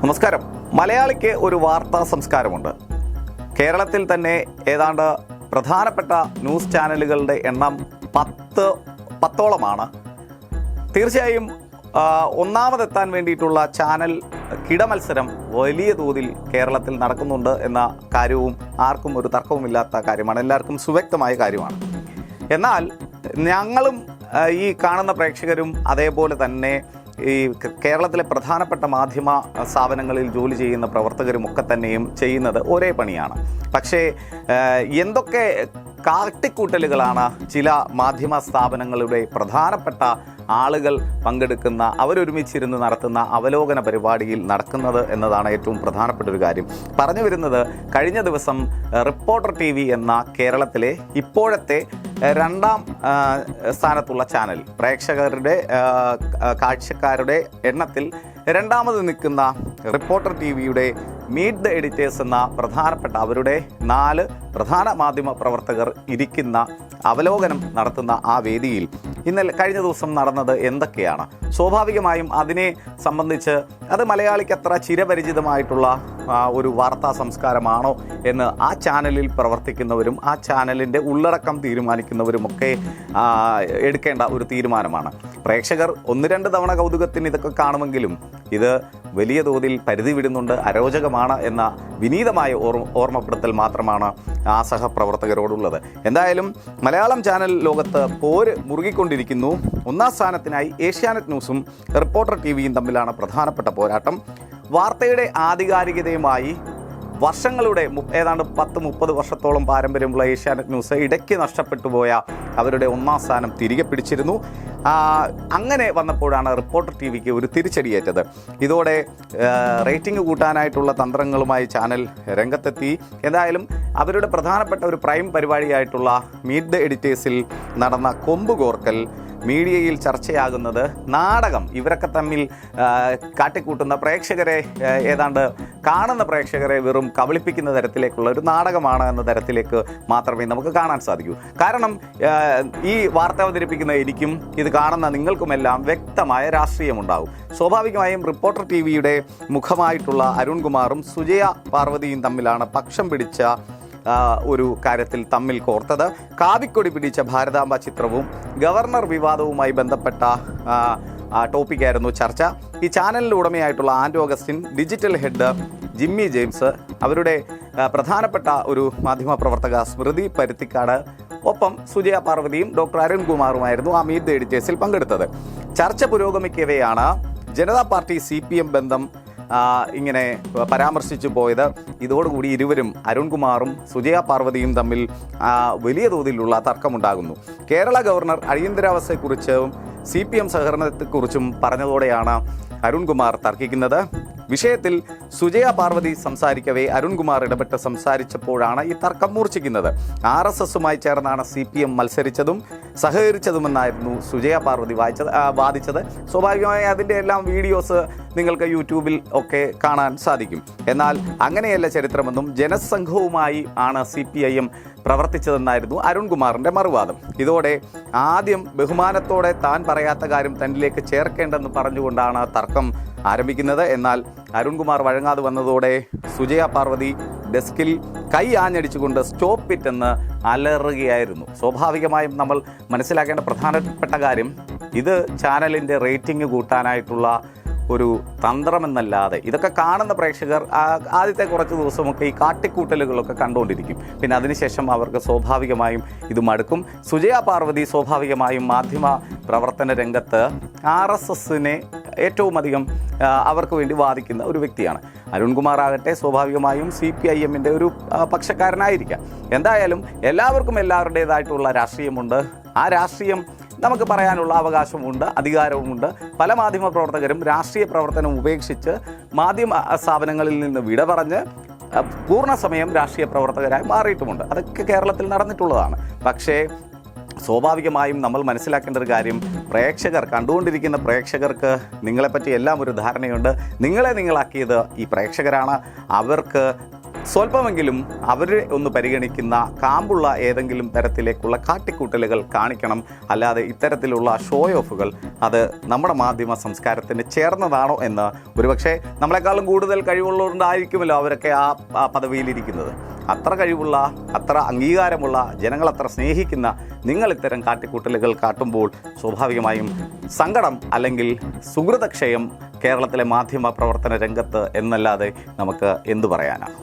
നമസ്കാരം. മലയാളിക്ക് ഒരു വാർത്താ സംസ്കാരമുണ്ട്. കേരളത്തിൽ തന്നെ ഏതാണ്ട് പ്രധാനപ്പെട്ട ന്യൂസ് ചാനലുകളുടെ എണ്ണം പത്ത് പത്തോളമാണ്. തീർച്ചയായും ഒന്നാമതെത്താൻ വേണ്ടിയിട്ടുള്ള ചാനൽ കിടമത്സരം വലിയ തോതിൽ കേരളത്തിൽ നടക്കുന്നുണ്ട് എന്ന കാര്യവും ആർക്കും ഒരു തർക്കവുമില്ലാത്ത കാര്യമാണ്. എല്ലാവർക്കും സുവ്യക്തമായ കാര്യമാണ്. എന്നാൽ ഞങ്ങളും ഈ കാണുന്ന പ്രേക്ഷകരും അതേപോലെ തന്നെ ഈ കേരളത്തിലെ പ്രധാനപ്പെട്ട മാധ്യമ സ്ഥാപനങ്ങളിൽ ജോലി ചെയ്യുന്ന പ്രവർത്തകരും ഒക്കെ തന്നെയും ചെയ്യുന്നത് ഒരേ പണിയാണ്. പക്ഷേ എന്തൊക്കെ കാട്ടിക്കൂട്ടലുകളാണ് ചില മാധ്യമ സ്ഥാപനങ്ങളുടെ പ്രധാനപ്പെട്ട ആളുകൾ പങ്കെടുക്കുന്ന അവരൊരുമിച്ചിരുന്ന് നടത്തുന്ന അവലോകന പരിപാടിയിൽ നടക്കുന്നത് എന്നതാണ് ഏറ്റവും പ്രധാനപ്പെട്ട ഒരു കാര്യം. പറഞ്ഞു വരുന്നത് കഴിഞ്ഞ ദിവസം റിപ്പോർട്ടർ ടി എന്ന കേരളത്തിലെ ഇപ്പോഴത്തെ രണ്ടാം സ്ഥാനത്തുള്ള ചാനൽ പ്രേക്ഷകരുടെ കാഴ്ചക്കാരുടെ എണ്ണത്തിൽ രണ്ടാമത് നിൽക്കുന്ന റിപ്പോർട്ടർ ടി വിയുടെ മീറ്റ് ദ എഡിറ്റേഴ്സ് എന്ന പ്രധാനപ്പെട്ട അവരുടെ നാല് പ്രധാന മാധ്യമ പ്രവർത്തകർ ഇരിക്കുന്ന അവലോകനം നടത്തുന്ന ആ വേദിയിൽ ഇന്നലെ കഴിഞ്ഞ ദിവസം നടന്നത് എന്തൊക്കെയാണ്? സ്വാഭാവികമായും അതിനെ സംബന്ധിച്ച് അത് മലയാളിക്ക് അത്ര ചിരപരിചിതമായിട്ടുള്ള ഒരു വാർത്താ സംസ്കാരമാണോ എന്ന് ആ ചാനലിൽ പ്രവർത്തിക്കുന്നവരും ആ ചാനലിന്റെ ഉള്ളടക്കം തീരുമാനിക്കുന്നവരുമൊക്കെ എടുക്കേണ്ട ഒരു തീരുമാനമാണ്. പ്രേക്ഷകർ ഒന്ന് രണ്ട് തവണ കൗതുകത്തിന് ഇതൊക്കെ കാണുമെങ്കിലും ഇത് വലിയ തോതിൽ പരിധി വിടുന്നുണ്ട്. അരോചകമാണ് എന്ന വിനീതമായ ഓർമ്മ ഓർമ്മപ്പെടുത്തൽ മാത്രമാണ് ആ സഹപ്രവർത്തകരോടുള്ളത്. എന്തായാലും മലയാളം ചാനൽ ലോകത്ത് പോര് മുറുകിക്കൊണ്ടിരിക്കുന്നു. ഒന്നാം സ്ഥാനത്തിനായി ഏഷ്യാനെറ്റ് ന്യൂസും റിപ്പോർട്ടർ ടി വിയും തമ്മിലാണ് പ്രധാനപ്പെട്ട പോരാട്ടം. വാർത്തയുടെ ആധികാരികതയുമായി വർഷങ്ങളുടെ ഏതാണ്ട് പത്ത് മുപ്പത് വർഷത്തോളം പാരമ്പര്യമുള്ള ഏഷ്യാനെറ്റ് ന്യൂസ് ഇടയ്ക്ക് നഷ്ടപ്പെട്ടു പോയ അവരുടെ ഒന്നാം സ്ഥാനം തിരികെ പിടിച്ചിരുന്നു. അങ്ങനെ വന്നപ്പോഴാണ് റിപ്പോർട്ടർ ടി വിക്ക് ഒരു തിരിച്ചടിയേറ്റത്. ഇതോടെ റേറ്റിംഗ് കൂട്ടാനായിട്ടുള്ള തന്ത്രങ്ങളുമായി ചാനൽ രംഗത്തെത്തി. എന്തായാലും അവരുടെ പ്രധാനപ്പെട്ട ഒരു പ്രൈം പരിപാടിയായിട്ടുള്ള മീറ്റ് ദ എഡിറ്റേഴ്സിൽ നടന്ന കൊമ്പ് കോർക്കൽ മീഡിയയിൽ ചർച്ചയാകുന്നത് നാടകം. ഇവരൊക്കെ തമ്മിൽ കാട്ടിക്കൂട്ടുന്ന പ്രേക്ഷകരെ ഏതാണ്ട് കാണുന്ന പ്രേക്ഷകരെ വെറും കബളിപ്പിക്കുന്ന തരത്തിലേക്കുള്ള ഒരു നാടകമാണ് എന്ന തരത്തിലേക്ക് മാത്രമേ നമുക്ക് കാണാൻ സാധിക്കൂ. കാരണം ഈ വാർത്ത അവതരിപ്പിക്കുന്ന എനിക്കും ഇത് കാണുന്ന നിങ്ങൾക്കുമെല്ലാം വ്യക്തമായ രാഷ്ട്രീയമുണ്ടാകും. സ്വാഭാവികമായും റിപ്പോർട്ടർ ടി വിയുടെ മുഖമായിട്ടുള്ള അരുൺകുമാറും സുജയ പാർവതിയും തമ്മിലാണ് പക്ഷം പിടിച്ച ഒരു കാര്യത്തിൽ തമ്മിൽ കോർത്തത്. കാവിക്കൊടി പിടിച്ച ഭാരതാംബ ചിത്രവും ഗവർണർ വിവാദവുമായി ബന്ധപ്പെട്ട ടോപ്പിക്കായിരുന്നു ചർച്ച. ഈ ചാനലിന്റെ ഉടമയായിട്ടുള്ള and Augustine digital head Jimmy James അവരുടെ പ്രധാനപ്പെട്ട ഒരു മാധ്യമപ്രവർത്തക സ്മൃതി പരുത്തിക്കാട് ഒപ്പം സുജയ പാർവതിയും ഡോക്ടർ അരുൺകുമാറുമായിരുന്നു ആ മീറ്റ് ദ എഡിറ്റേഴ്സിൽ പങ്കെടുത്തത്. ചർച്ച പുരോഗമിക്കവെയാണ്. ജനതാ പാർട്ടി സി ബന്ധം ഇങ്ങനെ പരാമർശിച്ചു പോയത്. ഇതോടുകൂടി ഇരുവരും അരുൺകുമാറും സുജയ പാർവതിയും തമ്മിൽ വലിയ തോതിലുള്ള തർക്കമുണ്ടാകുന്നു. കേരള ഗവർണർ അടിയന്തരാവസ്ഥയെക്കുറിച്ചും സി പി എം സഹകരണത്തെക്കുറിച്ചും പറഞ്ഞതോടെയാണ് അരുൺകുമാർ തർക്കിക്കുന്നത്. വിഷയത്തിൽ സുജയ പാർവതി സംസാരിക്കവേ അരുൺകുമാർ ഇടപെട്ട് സംസാരിച്ചപ്പോഴാണ് ഈ തർക്കം മൂർച്ഛിക്കുന്നത്. ആർ എസ് എസുമായി ചേർന്നാണ് സി പി എം മത്സരിച്ചതും സഹകരിച്ചതുമെന്നായിരുന്നു സുജയ പാർവതി വായിച്ചത് വാദിച്ചത്. സ്വാഭാവികമായി അതിന്റെ എല്ലാം വീഡിയോസ് നിങ്ങൾക്ക് യൂട്യൂബിൽ ഒക്കെ കാണാൻ സാധിക്കും. എന്നാൽ അങ്ങനെയല്ല ചരിത്രമെന്നും ജനസംഘവുമായി ആണ് സി പി ഐ എം പ്രവർത്തിച്ചതെന്നായിരുന്നു അരുൺകുമാറിന്റെ മറുവാദം. ഇതോടെ ആദ്യം ബഹുമാനത്തോടെ താൻ പറയാത്ത കാര്യം തന്നിലേക്ക് ചേർക്കേണ്ടെന്ന് പറഞ്ഞുകൊണ്ടാണ് തർക്കം ആരംഭിക്കുന്നത്. എന്നാൽ അരുൺകുമാർ വഴങ്ങാതെ വന്നതോടെ സുജയ പാർവതി ഡെസ്കിൽ കൈ ആഞ്ഞടിച്ചുകൊണ്ട് സ്റ്റോപ്പ് ഇറ്റ് എന്ന് അലറുകയായിരുന്നു. സ്വാഭാവികമായും നമ്മൾ മനസ്സിലാക്കേണ്ട പ്രധാനപ്പെട്ട കാര്യം ഇത് ചാനലിന്റെ റേറ്റിംഗ് കൂട്ടാനായിട്ടുള്ള ഒരു തന്ത്രമെന്നല്ലാതെ ഇതൊക്കെ കാണുന്ന പ്രേക്ഷകർ ആദ്യത്തെ കുറച്ച് ദിവസമൊക്കെ ഈ കാട്ടിക്കൂട്ടലുകളൊക്കെ കണ്ടുകൊണ്ടിരിക്കും. പിന്നെ അതിനുശേഷം അവർക്ക് സ്വാഭാവികമായും ഇത് മടുക്കും. സുജയ പാർവതി സ്വാഭാവികമായും മാധ്യമ പ്രവർത്തന രംഗത്ത് ആർ എസ് എസിനെ ഏറ്റവും അധികം അവർക്ക് വേണ്ടി വാദിക്കുന്ന ഒരു വ്യക്തിയാണ്. അരുൺകുമാർ ആകട്ടെ സ്വാഭാവികമായും സി പി ഐ എമ്മിന്റെ ഒരു പക്ഷക്കാരനായിരിക്കാം. എന്തായാലും എല്ലാവർക്കും എല്ലാവരുടേതായിട്ടുള്ള രാഷ്ട്രീയമുണ്ട്. ആ രാഷ്ട്രീയം നമുക്ക് പറയാനുള്ള അവകാശമുണ്ട് അധികാരവുമുണ്ട്. പല മാധ്യമ പ്രവർത്തകരും രാഷ്ട്രീയ പ്രവർത്തനം ഉപേക്ഷിച്ച് മാധ്യമ സ്ഥാപനങ്ങളിൽ നിന്ന് വിട പറഞ്ഞ് പൂർണ പൂർണസമയം രാഷ്ട്രീയ പ്രവർത്തകരായി മാറിയിട്ടുമുണ്ട്. അതൊക്കെ കേരളത്തിൽ നടന്നിട്ടുള്ളതാണ്. പക്ഷേ സ്വാഭാവികമായും നമ്മൾ മനസ്സിലാക്കേണ്ട ഒരു കാര്യം പ്രേക്ഷകർ കണ്ടുകൊണ്ടിരിക്കുന്ന പ്രേക്ഷകർക്ക് നിങ്ങളെപ്പറ്റി എല്ലാം ഒരു ധാരണയുണ്ട്. നിങ്ങളെ നിങ്ങളാക്കിയത് ഈ പ്രേക്ഷകരാണ്. അവർക്ക് സ്വല്പമെങ്കിലും അവരെ ഒന്ന് പരിഗണിക്കുന്ന കാമ്പുള്ള ഏതെങ്കിലും തരത്തിലേക്കുള്ള കാട്ടിക്കൂട്ടലുകൾ കാണിക്കണം. അല്ലാതെ ഇത്തരത്തിലുള്ള ഷോ ഓഫുകൾ അത് നമ്മുടെ മാധ്യമ സംസ്കാരത്തിന് ചേർന്നതാണോ എന്ന് ഒരുപക്ഷെ നമ്മളെക്കാളും കൂടുതൽ കഴിവുള്ളവരുണ്ടായിരിക്കുമല്ലോ അവരൊക്കെ ആ പദവിയിലിരിക്കുന്നത്. അത്ര കഴിവുള്ള അത്ര അംഗീകാരമുള്ള ജനങ്ങൾ അത്ര സ്നേഹിക്കുന്ന നിങ്ങൾ ഇത്തരം കാട്ടിക്കൂട്ടലുകൾ കാട്ടുമ്പോൾ സ്വാഭാവികമായും സങ്കടം അല്ലെങ്കിൽ സുഹൃതക്ഷയം കേരളത്തിലെ മാധ്യമ പ്രവർത്തന രംഗത്ത് എന്നല്ലാതെ നമുക്ക് എന്തു പറയാനാണ്